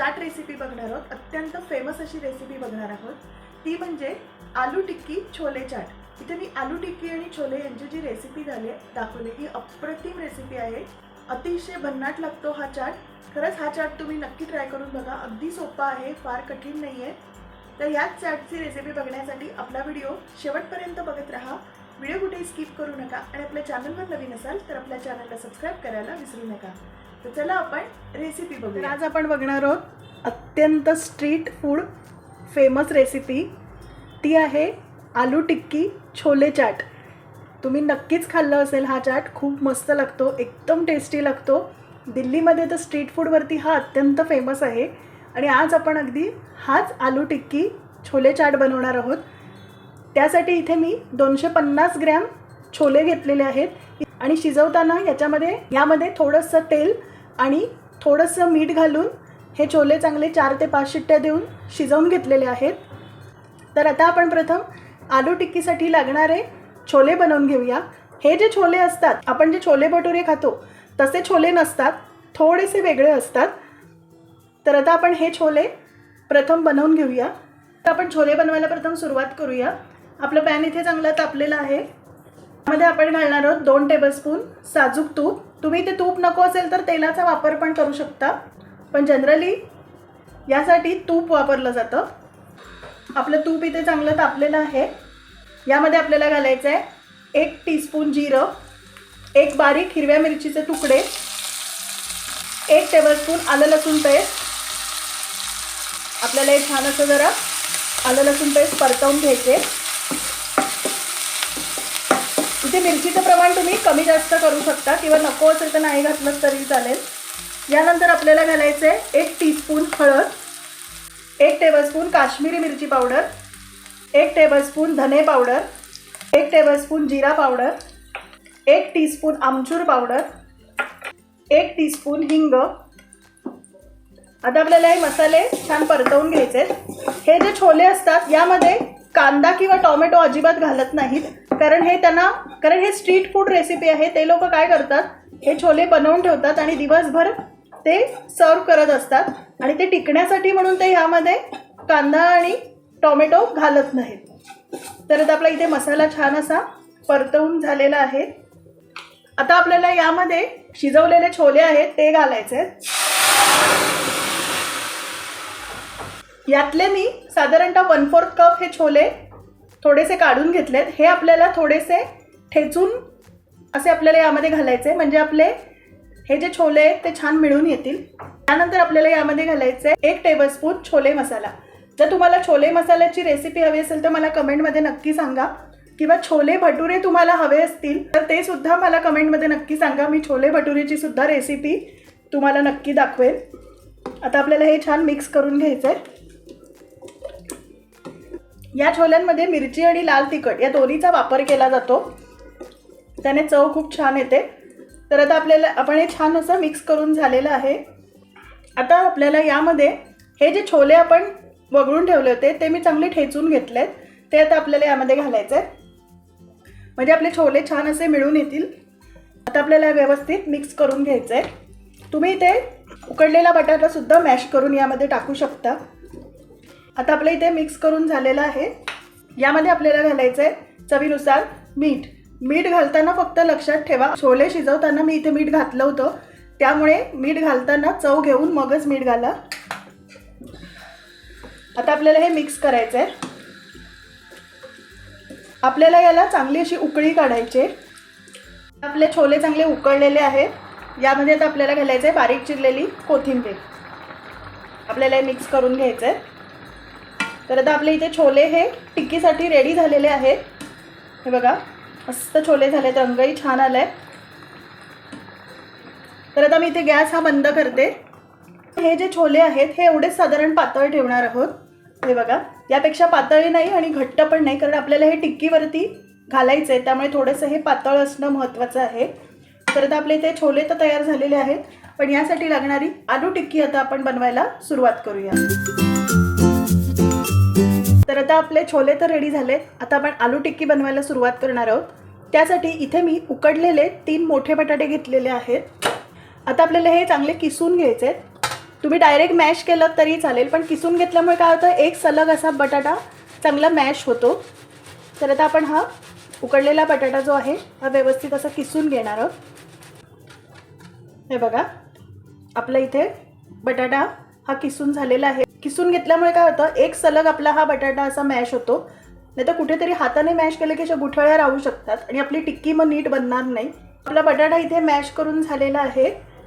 Chaat recipe बघणार आहोत. अत्यंत फेमस अशी रेसिपी बघणार आहोत. ती म्हणजे आलू टिक्की छोले चाट. इथे मी आलू टिक्की आणि छोले यांची जी रेसिपी झाली आहे दाखवली ही अप्रतिम रेसिपी आहे. अतिशय भन्नाट लागतो हा चाट. खरंच हा चाट तुम्ही नक्की ट्राय करून बघा. अगदी सोपा आहे फार कठीण नाही आहे तर याच चाटची रेसिपी बघण्यासाठी आपला व्हिडिओ शेवटपर्यंत बघत राहा. व्हिडिओ कुठेही स्किप करू नका. आणि आपल्या चॅनलवर नवीन असाल तर आपल्या चॅनलला सबस्क्राईब करायला विसरू नका. तर चला आपण रेसिपी बघू आज आपण बघणार आहोत अत्यंत स्ट्रीट फूड फेमस रेसिपी ती आहे आलू टिक्की छोले चाट. तुम्ही नक्कीच खाल्लं असेल हा चाट. खूप मस्त लागतो एकदम टेस्टी लागतो. दिल्लीमध्ये तर स्ट्रीट फूडवरती हा अत्यंत फेमस आहे. आणि आज आपण अगदी हाच आलू टिक्की छोले चाट बनवणार आहोत. त्यासाठी इथे मी दोनशे पन्नास ग्रॅम छोले घेतलेले आहेत. आणि शिजवताना याच्यामध्ये यामध्ये थोडंसं तेल आणि थोडंसं मीठ घालून हे छोले चांगले चार ते पाच शिट्ट्या देऊन शिजवून घेतलेले आहेत. तर आता आपण प्रथम आलू टिक्कीसाठी लागणारे छोले बनवून घेऊया. हे जे छोले असतात आपण जे छोले भटुरे खातो तसे छोले नसतात थोडेसे वेगळे असतात. तर आता आपण हे छोले प्रथम बनवून घेऊया. तर आपण छोले बनवायला प्रथम सुरुवात करूया. आपलं पॅन इथे चांगलं तापलेलं आहे. मध्ये आपण घालणार आहोत दोन टेबलस्पून साजूक तूप. तुम्ही ते तूप नको असेल तर तेलाचा वापर पण करू शकता. पण जनरली यासाठी तूप वापरलं जातं. आपलं तूप इथे चांगलं तापलेलं आहे. यामध्ये आपल्याला घालायचं आहे एक टीस्पून जिरं एक बारीक हिरव्या मिरचीचे तुकडे एक टेबलस्पून आलं लसूण पेस्ट. आपल्याला हे छान असं जरा आलं लसूण पेस्ट परतवून घ्यायचे. इथे मिरचीचं प्रमाण तुम्ही कमी जास्त करू शकता किंवा नको असेल तर नाही घातलं तरी चालेल. यानंतर आपल्याला घालायचं आहे एक टीस्पून हळद एक टेबलस्पून काश्मीरी मिरची पावडर एक टेबलस्पून धने पावडर एक टेबलस्पून जिरा पावडर एक टीस्पून आमचूर पावडर एक टीस्पून हिंग. आता आपल्याला हे मसाले छान परतवून घ्यायचे आहेत. हे जे छोले असतात यामध्ये कांदा किंवा टोमॅटो अजिबात घालत नाहीत. कारण हे त्यांना कारण हे स्ट्रीट फूड रेसिपी आहे ते लोक काय करतात? हे छोले बनवून ठेवतात आणि दिवसभर ते सर्व करत असतात. आणि ते टिकण्यासाठी म्हणून ते ह्यामध्ये कांदा आणि टोमॅटो घालत नाहीत. तर आता आपला इथे मसाला छान असा परतवून झालेला आहे. आता आपल्याला यामध्ये शिजवलेले छोले आहेत ते घालायचे आहेत. यातले मी साधारणतः वन फोर्थ कप हे छोले थोडेसे काढून घेतलेत. हे आपल्याला थोडेसे ठेचून असे आपल्याला यामध्ये घालायचे. म्हणजे आपले हे जे छोले आहेत ते छान मिळून येतील. त्यानंतर आपल्याला यामध्ये घालायचे एक टेबलस्पून छोले मसाला. जर तुम्हाला छोले मसाल्याची रेसिपी हवी असेल तर मला कमेंटमध्ये नक्की सांगा. किंवा छोले भटुरे तुम्हाला हवे असतील तर ते सुद्धा मला कमेंटमध्ये नक्की सांगा. मी छोले भटुरेची सुद्धा रेसिपी तुम्हाला नक्की दाखवेल आता आपल्याला हे छान मिक्स करून घ्यायचं आहे या छोल्यांमध्ये मिरची आणि लाल तिखट या दोन्हीचा वापर केला जातो. त्याने चव खूप छान येते. तर आता आपल्याला आपण हे छान असं मिक्स करून झालेलं आहे. आता आपल्याला यामध्ये हे जे छोले आपण वगळून ठेवले होते ते मी चांगले ठेचून घेतलेत. ते आता आपल्याला यामध्ये घालायचं आहे. म्हणजे आपले छोले छान असे मिळून येतील. आता आपल्याला व्यवस्थित मिक्स करून घ्यायचं आहे तुम्ही ते उकडलेला बटाटासुद्धा मॅश करून यामध्ये टाकू शकता. आता आपल्या इथे मिक्स करून झालेलं आहे. यामध्ये आपल्याला घालायचं आहे चवीनुसार मीठ. मीठ घालताना फक्त लक्षात ठेवा छोले शिजवताना मी इथे मीठ घातलं होतं. त्यामुळे मीठ घालताना चव घेऊन मगच मीठ घाला. आता आपल्याला हे मिक्स करायचं आहे आपल्याला याला चांगली अशी उकळी काढायची आहे. आपले छोले चांगले उकळलेले आहेत. यामध्ये आता आपल्याला घालायचं आहे बारीक चिरलेली कोथिंबीर. आपल्याला हे मिक्स करून घ्यायचं आहे तर आता आपले इथे छोले हे टिक्कीसाठी रेडी झालेले आहेत. हे बघा मस्त छोले झालेत रंगही छान आलाय. तर आता मी इथे गॅस हा बंद करते. हे जे छोले आहेत हे एवढेच साधारण पातळ ठेवणार आहोत. हे बघा यापेक्षा पातळी नाही आणि घट्ट पण नाही कारण आपल्याला हे टिक्कीवरती घालायचं आहे त्यामुळे थोडंसं हे पातळ असणं महत्त्वाचं आहे. तर आता आपले इथे छोले तर तयार झालेले आहेत. पण यासाठी लागणारी आलू टिक्की आता आपण बनवायला सुरुवात करूया. तर आता आपले छोले तर रेडी झालेत. आता आपण आलू टिक्की बनवायला सुरुवात करणार आहोत. त्यासाठी इथे मी उकडलेले तीन मोठे बटाटे घेतलेले आहेत. आता आपल्याला हे चांगले किसून घ्यायचे आहेत. तुम्ही डायरेक्ट मॅश केलं तरी चालेल पण किसून घेतल्यामुळे काय होतं एक सलग असा बटाटा चांगला मॅश होतो. तर आता आपण हा उकडलेला बटाटा जो आहे हा व्यवस्थित असा किसून घेणार आहोत. हे बघा आपला इथे बटाटा हा किसून झालेला आहे. किसून घेतल्यामुळे काय होतं एक सलग आपला हा बटाटा असा मॅश होतो. नाही तर कुठेतरी हाताने मॅश केलं की अशा गुठळ्या राहू शकतात आणि आपली टिक्की मग नीट बनणार नाही. आपला बटाटा इथे मॅश करून झालेला आहे.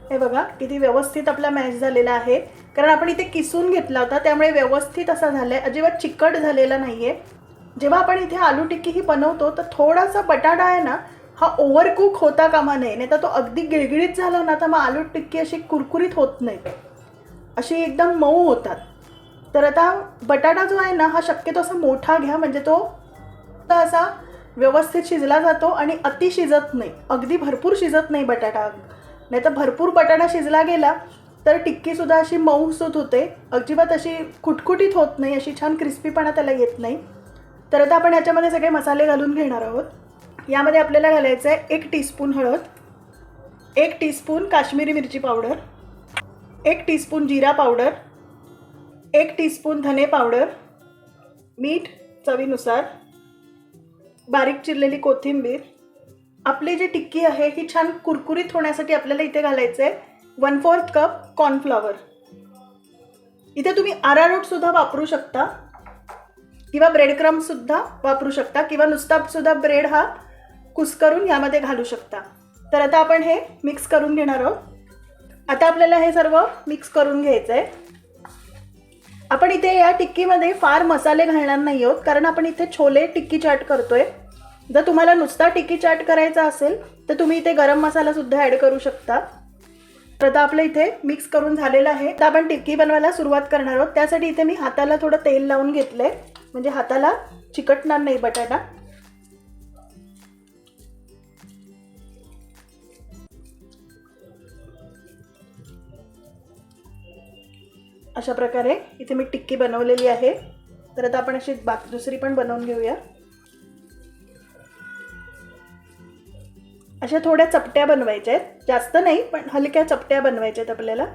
हे बघा किती व्यवस्थित आपला मॅश झालेला आहे. कारण आपण इथे किसून घेतला होता त्यामुळे व्यवस्थित असा झाला आहे अजिबात चिकट झालेला नाही आहे जेव्हा आपण इथे आलू टिक्की ही बनवतो तर थोडासा बटाटा आहे ना हा ओव्हरकुक होता कामा नये. नाही तर तो अगदी गिळगिळीत झाला ना तर मग आलू टिक्की अशी कुरकुरीत होत नाही. अशी एकदम मऊ होतात. तर आता बटाटा जो आहे ना हा शक्यतो असा मोठा घ्या म्हणजे तो असा व्यवस्थित शिजला जातो आणि अति शिजत नाही. अगदी भरपूर शिजत नाही बटाटा. नाही तर भरपूर बटाटा शिजला गेला तर टिक्कीसुद्धा अशी मऊसूत होते. अजिबात अशी खुटखुटीत होत नाही अशी छान क्रिस्पीपणा त्याला येत नाही. तर आता आपण याच्यामध्ये सगळे मसाले घालून घेणार आहोत. यामध्ये आपल्याला घालायचं आहे एक टीस्पून हळद एक टीस्पून काश्मीरी मिरची पावडर एक टीस्पून जिरा पावडर एक टीस्पून धने पावडर मीठ चवीनुसार बारीक चिरलेली कोथिंबीर. आपली जी टिक्की आहे ही छान कुरकुरीत होण्यासाठी आपल्याला इथे घालायचं आहे वन फोर्थ कप कॉर्नफ्लॉवर इथे तुम्ही आरारोटसुद्धा वापरू शकता किंवा ब्रेडक्रमसुद्धा वापरू शकता किंवा नुसतासुद्धा ब्रेड हा कुस्करून यामध्ये घालू शकता. तर आता आपण हे मिक्स करून घेणार आहोत. आता आपल्याला हे सर्व मिक्स करून घ्यायचं आहे आपण इथे या टिक्कीमध्ये फार मसाले घालणार नाही आहोत कारण आपण इथे छोले टिक्की चाट करतोय. जर तुम्हाला नुसता टिक्की चाट करायचा असेल तर तुम्ही इथे गरम मसाला सुद्धा ॲड करू शकता. तर आता आपलं इथे मिक्स करून झालेलं आहे. तर आपण टिक्की बनवायला सुरुवात करणार आहोत. त्यासाठी इथे मी हाताला थोडं तेल लावून घेतलं आहे म्हणजे हाताला चिकटणार नाही बटाटा. अशा प्रकारे इथे मी टिक्की बनवलेली आहे. तर आता आपण अशी बाकी दुसरी पण बनवून घेऊया. अशा थोड्या चपट्या बनवायच्या आहेत. जास्त नाही पण हलक्या चपट्या बनवायच्या आहेत आपल्याला.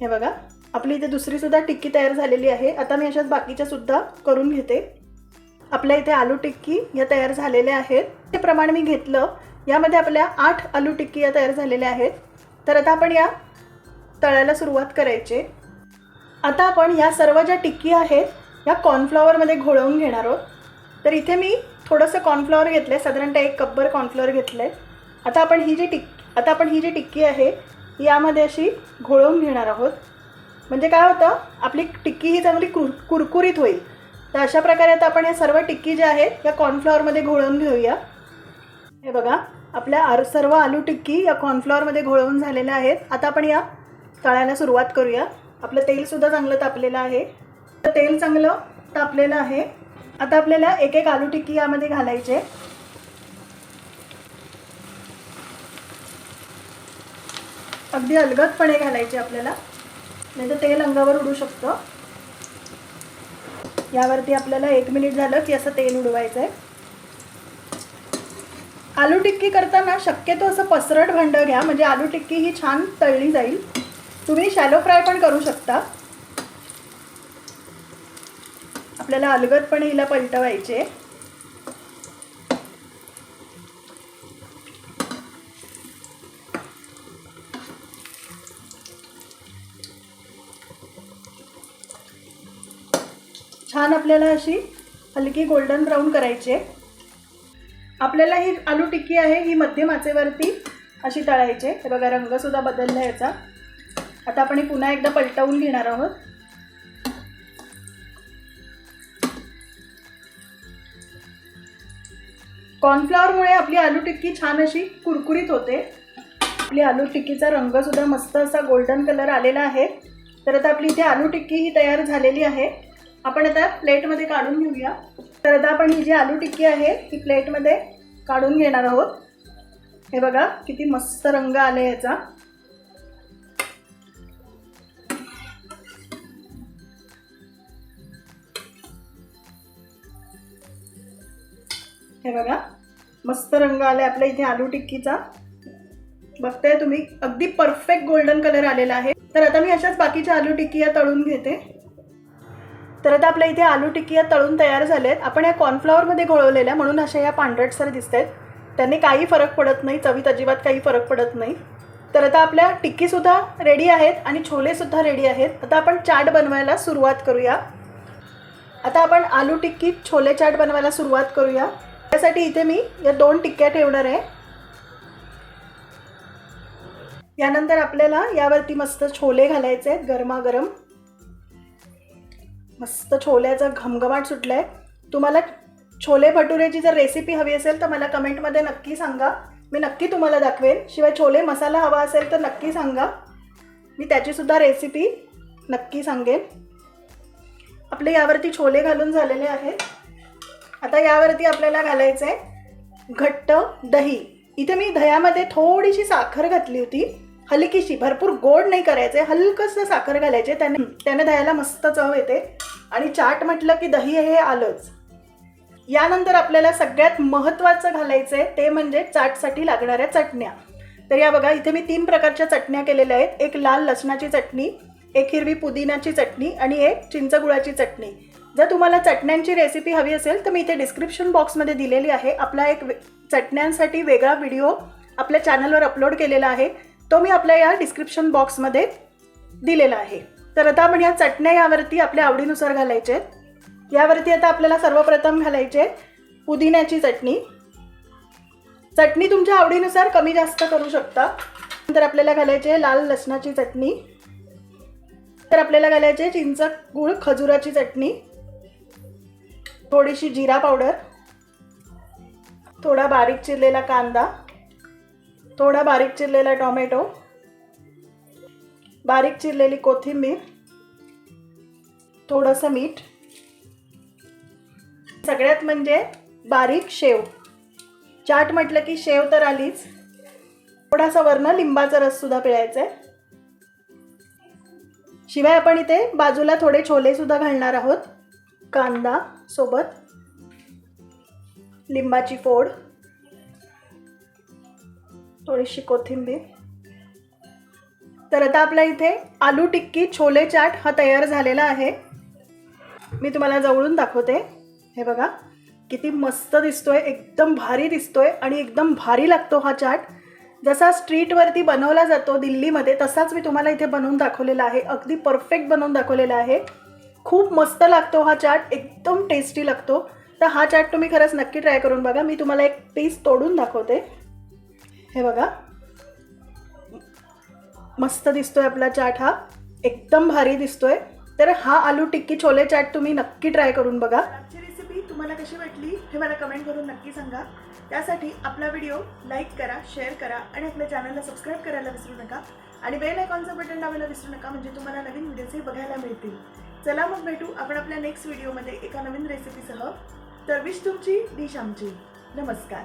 हे बघा आपली इथे दुसरीसुद्धा टिक्की तयार झालेली आहे. आता मी अशाच बाकीच्यासुद्धा करून घेते. आपल्या इथे आलू टिक्की या तयार झालेल्या आहेत. ते प्रमाण मी घेतलं. यामध्ये आपल्या आठ आलू टिक्की या तयार झालेल्या आहेत. तर आता आपण या तळायला सुरुवात करायची. आता आपण या सर्व ज्या टिक्की आहेत या कॉर्नफ्लॉवरमध्ये घोळवून घेणार आहोत. तर इथे मी थोडंसं कॉर्नफ्लॉवर घेतलं आहे साधारणतः एक कपभर कॉर्नफ्लॉवर घेतलं आहे आता आपण ही जी टिक आता आपण ही जी टिक्की आहे यामध्ये अशी घोळवून घेणार आहोत. म्हणजे काय होतं आपली टिक्की ही चांगली कुर कुरकुरीत होईल. तर अशा प्रकारे आता आपण या सर्व टिक्की ज्या आहेत या कॉर्नफ्लॉवरमध्ये घोळवून घेऊया. हे बघा आपल्या आर सर्व आलू टिक्की या कॉर्नफ्लॉवरमध्ये घोळवून झालेल्या आहेत. आता आपण या तळायला सुरुवात करूया. आपलं तेलसुद्धा चांगलं तापलेलं आहे. तर तेल चांगलं तापलेलं आहे. आता आपल्याला एक एक आलू टिक्की यामध्ये घालायचे. अगदी अलगदपणे घालायचे आपल्याला. नाही तर तेल अंगावर उडू शकतं. यावरती आपल्याला एक मिनिट झालं की असं तेल उडवायचं आहे आलू टिक्की करताना शक्यतो असं पसरट भांडं घ्या. म्हणजे आलू टिक्की ही छान तळली जाईल. तुम्ही शॅलो फ्राय पण करू शकता. आपल्याला अलगदपणे हिला पलटवायचे. छान आपल्याला अशी हलकी गोल्डन ब्राऊन करायची. आहे आपल्याला ही आलू टिक्की आहे ही मध्यम आचेवरती अशी तळायची. हे बघा रंगसुद्धा बदलला याचा. आता आपण पुन्हा एकदा पलटवून घेणार आहोत. कॉर्नफ्लॉवरमुळे आपली आलू टिक्की छान अशी कुरकुरीत होते. आपली आलू टिक्कीचा रंगसुद्धा मस्त असा गोल्डन कलर आलेला आहे. तर आता आपली इथे आलू टिक्की ही तयार झालेली आहे. आपण आता प्लेटमध्ये काढून घेऊया. तर आता आपण ही जी आलू टिक्की आहे ती प्लेटमध्ये काढून घेणार आहोत. हे बघा किती मस्त रंग आले याचा. हे बघा मस्त रंग आलाय आपल्या इथे आलू टिक्कीचा. बघताय तुम्ही अगदी परफेक्ट गोल्डन कलर आलेला आहे. तर आता मी अशाच बाकीच्या आलू टिक्किया तळून घेते. तर आता आपल्या इथे आलू टिक्किया तळून तयार झालेत. आपण या कॉर्नफ्लॉवरमध्ये घोळवलेल्या म्हणून अशा या पांढरटसर दिसत आहेत त्यांनी काही फरक पडत नाही चवीत अजिबात काही फरक पडत नाही. तर आता आपल्या टिक्कीसुद्धा रेडी आहेत आणि छोलेसुद्धा रेडी आहेत. आता आपण चाट बनवायला सुरुवात करूया. आता आपण आलू टिक्की छोले चाट बनवायला सुरुवात करूया. त्यासाठी इथे मी या दोन टिक्क्या ठेवणार आहे. यानंतर आपल्याला यावरती मस्त छोले घालायचे आहेत गरमागरम. मस्त छोल्याचा घमघमाट सुटला आहे तुम्हाला छोले भटुरेची जर रेसिपी हवी असेल तर मला कमेंटमध्ये नक्की सांगा. मी नक्की तुम्हाला दाखवेन. शिवाय छोले मसाला हवा असेल तर नक्की सांगा. मी त्याचीसुद्धा रेसिपी नक्की सांगेन. आपले यावरती छोले घालून झालेले आहेत. आता यावरती आपल्याला घालायचं आहे घट्ट दही. इथे मी दह्यामध्ये थोडीशी साखर घातली होती. हलकीशी भरपूर गोड नाही करायचे हलकंसं साखर घालायचे. त्याने त्याने दह्याला मस्त चव येते. आणि चाट म्हटलं की दही हे आलंच. यानंतर आपल्याला सगळ्यात महत्त्वाचं घालायचं आहे ते म्हणजे चाटसाठी लागणाऱ्या चटण्या. तर या बघा इथे मी तीन प्रकारच्या चटण्या केलेल्या आहेत. एक लाल लसणाची चटणी एक हिरवी पुदिनाची चटणी आणि एक चिंचगुळाची चटणी. जर तुम्हाला चटण्यांची रेसिपी हवी असेल तर मी इथे डिस्क्रिप्शन बॉक्समध्ये दिलेली आहे. आपला एक वे- चटण्यांसाठी वेगळा व्हिडिओ आपल्या चॅनलवर अपलोड केलेला आहे. तो मी आपल्या या डिस्क्रिप्शन बॉक्समध्ये दिलेला आहे. तर आता आपण या चटण्या यावरती आपल्या आवडीनुसार घालायचे. आहेत. यावरती आता आपल्याला सर्वप्रथम घालायचे पुदिन्याची चटणी. चटणी तुमच्या आवडीनुसार कमी जास्त करू शकता. नंतर आपल्याला घालायचे लाल लसणाची चटणी. तर आपल्याला घालायची आहे चिंच गुळ खजुराची चटणी. थोडीशी जिरा पावडर थोडा बारीक चिरलेला कांदा थोडा बारीक चिरलेला टोमॅटो बारीक चिरलेली कोथिंबीर थोडंसं मीठ. सगळ्यात म्हणजे बारीक शेव. चाट म्हटलं की शेव तर आलीच. थोडासा वरनं लिंबाचा रससुद्धा पिळायचा आहे शिवाय आपण इथे बाजूला थोडे छोले सुद्धा घालणार आहोत. कांदा सोबत लिंबाची फोड थोडीशी कोथिंबीर. तर आता आपल्या इथे आलू टिक्की छोले चाट हा तयार झालेला आहे. मी तुम्हाला जवळून दाखवते. हे बघा किती मस्त दिसतोय एकदम भारी दिसतोय आणि एकदम भारी लागतो हा चाट. जसा स्ट्रीटवरती बनवला जातो दिल्लीमध्ये तसाच मी तुम्हाला इथे बनवून दाखवलेला आहे. अगदी परफेक्ट बनवून दाखवलेला आहे. खूप मस्त लागतो हा चाट एकदम टेस्टी लागतो. तर हा चाट तुम्ही खरंच नक्की ट्राय करून बघा. मी तुम्हाला एक पीस तोडून दाखवते. हे बघा. मस्त दिसतोय आपला चाट हा. एकदम भारी दिसतोय. तर हा आलू टिक्की छोले चाट तुम्ही नक्की ट्राय करून बघा. आजची रेसिपी तुम्हाला कशी वाटली हे मला कमेंट करून नक्की सांगा. त्यासाठी आपला व्हिडिओ लाईक करा शेअर करा आणि आपल्या चॅनलला सबस्क्राईब करायला विसरू नका. आणि बेल आयकॉनचं बटन लावायला विसरू नका म्हणजे तुम्हाला नवीन व्हिडिओजही बघायला मिळतील. चला मग भेटू आपण आपल्या नेक्स्ट व्हिडिओमध्ये एका नवीन रेसिपीसह तर विश तुमची डिश आमची. नमस्कार.